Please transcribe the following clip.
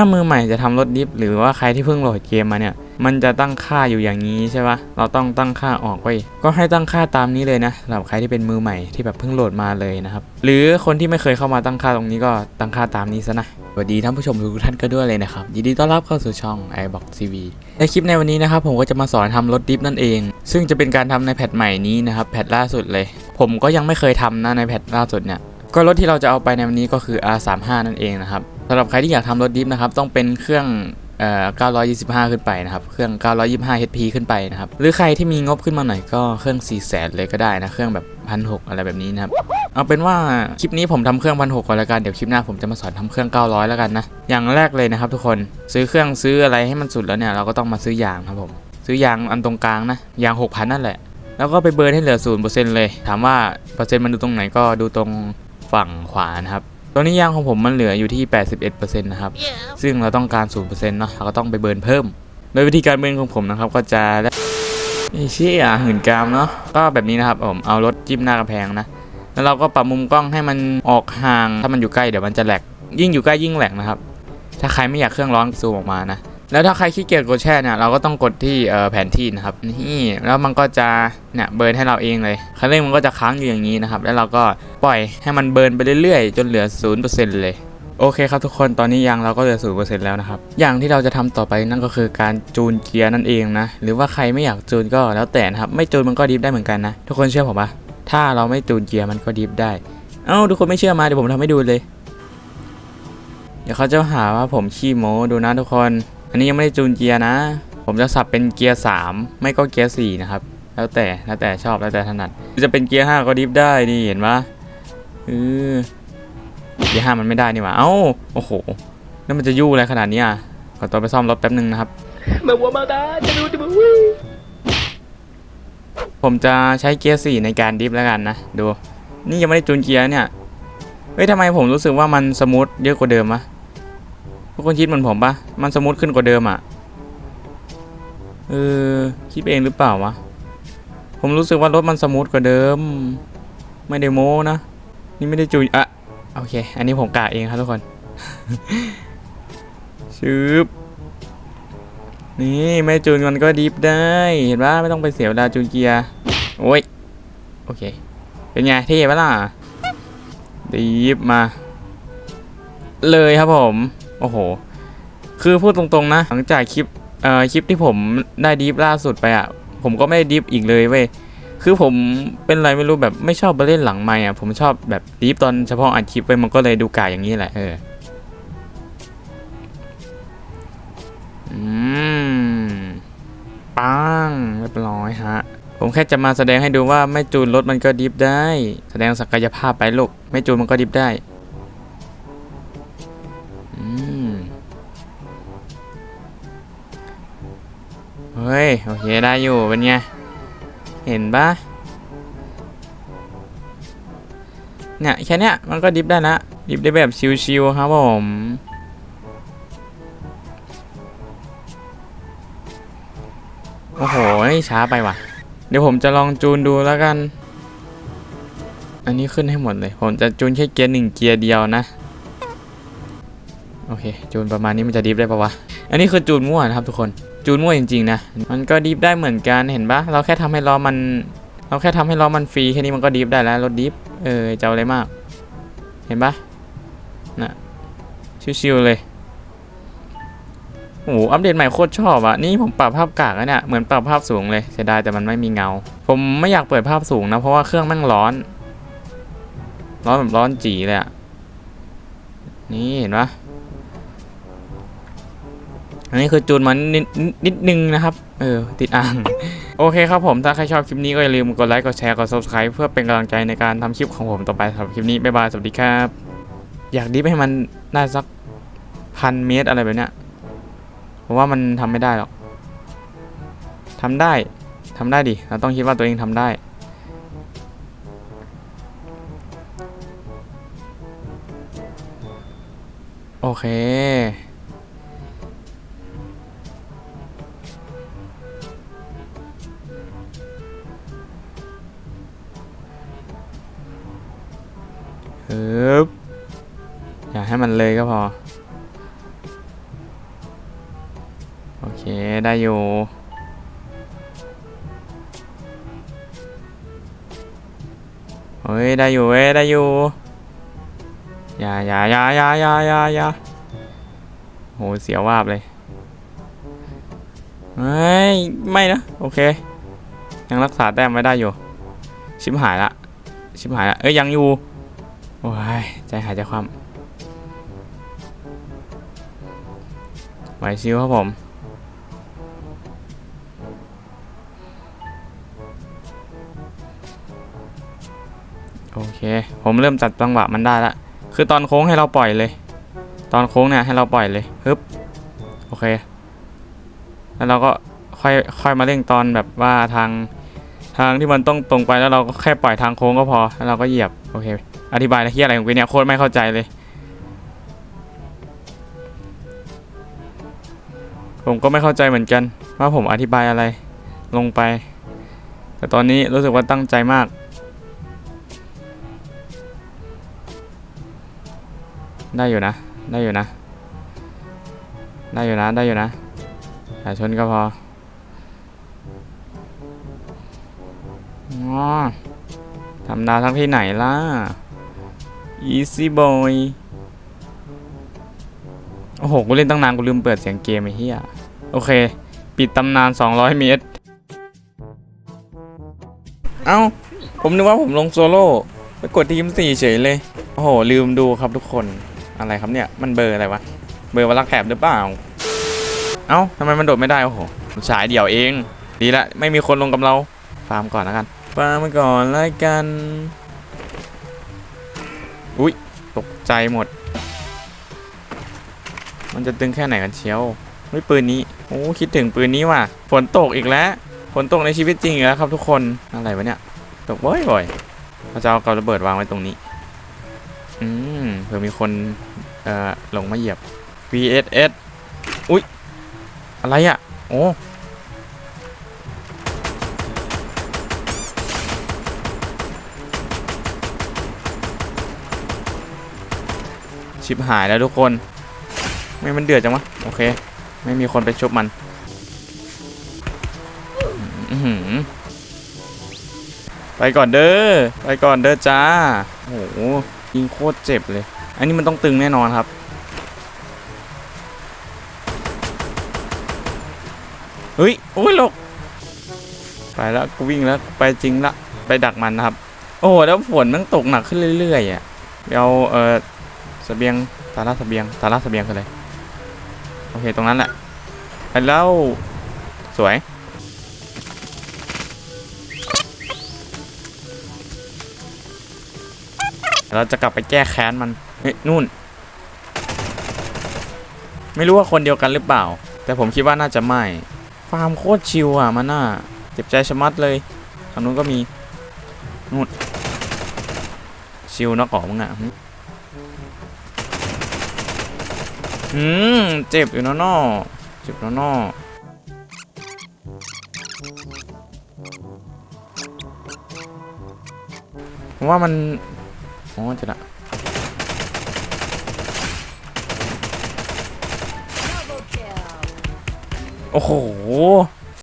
ถ้ามือใหม่จะทำรถดิฟหรือว่าใครที่เพิ่งโหลดเกมมาเนี่ย มันจะตั้งค่าอยู่อย่างนี้ใช่ปะเราต้องตั้งค่าออกไว้ ก็ให้ตั้งค่าตามนี้เลยนะสำหรับใครที่เป็นมือใหม่ที่แบบเพิ่งโหลดมาเลยนะครับ หรือคนที่ไม่เคยเข้ามาตั้งค่าตรงนี้ก็ตั้งค่าตามนี้ซะนะ สวัสดีท่านผู้ชมทุกท่านก็ด้วยเลยนะครับ ยินดีต้อนรับเข้าสู่ช่อง iBox TV ในคลิปในวันนี้นะครับผมก็จะมาสอนทำรถดิฟนั่นเอง ซึ่งจะเป็นการทำในแพทใหม่นี้นะครับแพทล่าสุดเลย ผมก็ยังไม่เคยทำนะในแพทล่าสุดเนี่ย ก็รถที่เราจะเอาไปในวันนี้ก็คือ R35 นั่นเองนะครับ สำหรับใครที่อยากทำรถดิฟนะครับต้องเป็นเครื่องเอ่อ925 ขึ้นไปนะครับ เครื่อง 925 HP ขึ้นไปนะครับ หรือใครที่มีงบขึ้นมาหน่อยก็เครื่อง 400,000 เลยก็ได้นะ เครื่องแบบ1,600อะไรแบบนี้นะครับ เอาเป็นว่าคลิปนี้ผมทำเครื่อง1,600ก่อนแล้วกัน เดี๋ยวคลิปหน้าผมจะมาสอนทำเครื่อง 900 แล้วกันนะ อย่างแรกเลยนะครับทุกคน ซื้อเครื่องซื้ออะไรให้มันสุดแล้วเนี่ยเราก็ต้องมาซื้อยางครับผม ซื้อยางอันตรงกลางนะ ยาง 6,000 นั่นแหละ แล้วก็ไปเบิร์นให้เหลือ0%เลย ถามว่าเปอร์เซ็นต์มันดูตรงไหนก็ดูตรงฝั่งขวานะครับ ตอนนี้ยางของผมมันเหลืออยู่ที่ 81%นะครับ ซึ่งเราต้องการ 0%เนาะเราก็ต้องไปเบิร์นเพิ่ม โดยวิธีการเบิร์นของผมนะครับ ก็จะไอ้เชี่ยหื่นกามเนาะ ก็แบบนี้นะครับผม เอารถจิ้มหน้ากระแพงนะ แล้วเราก็ปรับมุมกล้องให้มันออกห่าง ถ้ามันอยู่ใกล้เดี๋ยวมันจะแหลก ยิ่งอยู่ใกล้ยิ่งแหลกนะครับ ถ้าใครไม่อยากเครื่องร้อนซูมออกมานะ แล้วถ้าใครขี้เกียจกดแช่เนี่ยเราก็ต้องกดที่เอ่อแผนที่นะครับนี่แล้วมันก็จะเนี่ยเบิร์นให้เราเองเลยคันเร่งมันก็จะค้างอยู่อย่างนี้นะครับ แล้วเราก็ปล่อยให้มันเบิร์นไปเรื่อยๆ จนเหลือ 0%เลยโอเคครับทุกคนตอนนี้ยางเราก็เหลือ0%แล้วนะครับ อย่างที่เราจะทำต่อไปนั่นก็คือการจูนเกียร์นั่นเองนะ หรือว่าใครไม่อยากจูนก็แล้วแต่นะครับ ไม่จูนมันก็ดิฟได้เหมือนกันนะ ทุกคนเชื่อผมปะถ้าเราไม่จูนเกียร์มันก็ดิฟได้ เอ้าทุกคนไม่เชื่อมาเดี๋ยวผมทำให้ดูเลย เดี๋ยวเขาจะหาว่าผมขี้โม้ดูนะทุกคน อันนี้ยังไม่ได้จูนเกียร์นะ ผมจะสับเป็นเกียร์3ไม่ก็เกียร์4นะครับ แล้วแต่แล้วแต่ชอบแล้วแต่ถนัด จะเป็นเกียร์5ก็ดิฟได้นี่เห็นปะเออเกียร์5มันไม่ได้นี่หว่า เอ้า โอ้โห แล้วมันจะยู่อะไรขนาดนี้อะ ขอตัวไปซ่อมรถแป๊บนึงนะครับ Me voy a matar, te lo último, uy. ผมจะใช้เกียร์4ในการดิฟแล้วกันนะ ดู นี่ยังไม่ได้จูนเกียร์เนี่ย เฮ้ยทำไมผมรู้สึกว่ามันสมูทเยอะกว่าเดิมวะ ทุกคนคิดเหมือนผมปะมันสมูทขึ้นกว่าเดิมอะ เออ คิดเองหรือเปล่าวะ ผมรู้สึกว่ารถมันสมูทกว่าเดิม ไม่ได้โม้นะ นี่ไม่ได้จูนอะโอเค อันนี้ผมกะเองครับทุกคนชืบนี่ไม่จูนมันก็ดิฟได้ เห็นปะไม่ต้องไปเสียเวลาจูนเกียร์ โอ้ย โอเค เป็นไงเท่ปะล่ะดิฟมา เลยครับผม โอ้โห คือพูดตรงๆนะ หลังจากคลิปเอ่อคลิปที่ผมได้ดิฟล่าสุดไปอะ ผมก็ไม่ได้ดิฟอีกเลยเว้ย คือผมเป็นอะไรไม่รู้แบบไม่ชอบไปเล่นหลังไมค์อะ ผมชอบแบบดิฟตอนเฉพาะอัดคลิปไปมันก็เลยดูกายอย่างนี้แหละเอออืมปังเรียบร้อยฮะ ผมแค่จะมาแสดงให้ดูว่าไม่จูนรถมันก็ดิฟได้ แสดงศักยภาพไปลูก ไม่จูนมันก็ดิฟได้ เฮ้ย โอเค ได้อยู่ เป็นไง เห็นปะเนี่ย แค่เนี้ยมันก็ดิฟได้ละดิฟได้แบบชิวๆครับผมโอ้โห ช้าไปว่ะ เดี๋ยวผมจะลองจูนดูแล้วกัน อันนี้ขึ้นให้หมดเลย ผมจะจูนแค่เกียร์หนึ่งเกียร์เดียวนะ โอเค จูนประมาณนี้มันจะดิฟได้ปะวะ อันนี้คือจูนมั่วนะครับทุกคน จูนมั่วจริงๆนะ มันก็ดิฟได้เหมือนกันเห็นปะเราแค่ทำให้ล้อมัน เราแค่ทำให้ล้อมันฟรีแค่นี้มันก็ดิฟได้แล้วรถดิฟเออจะอะไรมาก เห็นปะน่ะชิวๆเลยโอ้โหอัปเดตใหม่โคตรชอบอะนี่ผมปรับภาพกากแล้วเนี่ยเหมือนปรับภาพสูงเลยเสียดายแต่มันไม่มีเงา ผมไม่อยากเปิดภาพสูงนะเพราะว่าเครื่องม่งร้อน ร้อนแบบร้อนจีเลยอะนี่เห็นปะ อันนี้คือจูนมันนิดนิดนิดนึงนะครับ เออ ติดอ่าง โอเคครับผม ถ้าใครชอบคลิปนี้ก็อย่าลืมกดไลค์ กดแชร์ กด subscribe เพื่อเป็นกำลังใจในการทำคลิปของผมต่อไปสำหรับคลิปนี้ บ๊ายบาย สวัสดีครับ อยากดิฟให้มันได้สักพันเมตรอะไรแบบเนี้ยผมว่ามันทำไม่ได้หรอกทำได้ทำได้ดิ เราต้องคิดว่าตัวเองทำได้โอเค อย่าให้มันเลยก็พอ โอเค ได้อยู่เฮ้ย ได้อยู่เว้ย ได้อยู่อย่าอย่าอย่าอย่าอย่าอย่าอย่าโห เสียววาบเลยเฮ้ยไม่นะ โอเค ยังรักษาแต้มไว้ได้อยู่ ชิบหายละ ชิบหายละ เอ้ย ยังอยู่ โอ้ย ใจหายใจความ ไหวชิวครับผม โอเค ผมเริ่มจัดจังหวะมันได้ละ คือตอนโค้งให้เราปล่อยเลย ตอนโค้งเนี่ยให้เราปล่อยเลยฮึบโอเค แล้วเราก็ค่อยค่อยมาเร่งตอนแบบว่าทางทางที่มันต้องตรงไปแล้วเราก็แค่ปล่อยทางโค้งก็พอ แล้วเราก็เหยียบ โอเค อธิบายอะไรที่อะไรของกูเนี่ยโคตรไม่เข้าใจเลย ผมก็ไม่เข้าใจเหมือนกัน ว่าผมอธิบายอะไรลงไป แต่ตอนนี้รู้สึกว่าตั้งใจมาก ได้อยู่นะ ได้อยู่นะ ได้อยู่นะ ได้อยู่นะแต่ชนก็พออ๋อทำดาทั้งที่ไหนล่ะ easy boy โอ้โห กูเล่นตั้งนาน กูลืมเปิดเสียงเกมไอ้เหี้ย โอเค ปิดตำนาน 200 เมตร เอ้า ผมนึกว่าผมลงโซโล่ไปกดทีมสี่เฉยเลย โอ้โห ลืมดูครับทุกคน อะไรครับเนี่ย มันเบอร์อะไรวะ เบอร์วลักแถบหรือเปล่า เอ้าทำไมมันโดดไม่ได้ โอ้โหฉายเดี่ยวเอง ดีละ ไม่มีคนลงกับเรา ฟาร์มก่อนแล้วกัน ฟาร์มก่อนแล้วกัน อุ๊ยตกใจหมด มันจะตึงแค่ไหนกันเชียว เฮ้ยปืนนี้ โอ้คิดถึงปืนนี้ว่ะ ฝนตกอีกแล้ว ฝนตกในชีวิตจริงอีกแล้วครับทุกคน อะไรวะเนี่ย ตกบ่อยๆเราจะเอากระเบิดวางไว้ตรงนี้ อืมเผื่อมีคน เอ่อลงมาเหยียบ VSS อุ๊ยอะไรอะ โอ้ชิบหายแล้วทุกคน ไม่มันเดือดจังวะ โอเค ไม่มีคนไปชุบมันไปก่อนเด้อ ไปก่อนเด้อจ้า โอ้โหยิงโคตรเจ็บเลย อันนี้มันต้องตึงแน่นอนครับ เฮ้ย โอ้ยหลกไปแล้วกูวิ่งแล้ว ไปจริงละ ไปดักมันนะครับ โอ้โห แล้วฝนมันตกหนักขึ้นเรื่อยๆอะเดี๋ยวเออสเสบียงสาระสเสบียงสาระสเสบียงคืออะไร เคตรงนั้นแหละไปแล้ว สวย เราจะกลับไปแก้แค้นมันเฮ้ยนู่น ไม่รู้ว่าคนเดียวกันหรือเปล่า แต่ผมคิดว่าน่าจะไม่ฟาร์มโคตรชิวอะมันน่าเจ็บใจชะมัดเลยทางนู้นก็มีนู่นชิวนักออกมึงอะ อืม เจ็บอยู่นะนอเจ็บนอะนอผมว่ามันอ๋อจะละโอ้โห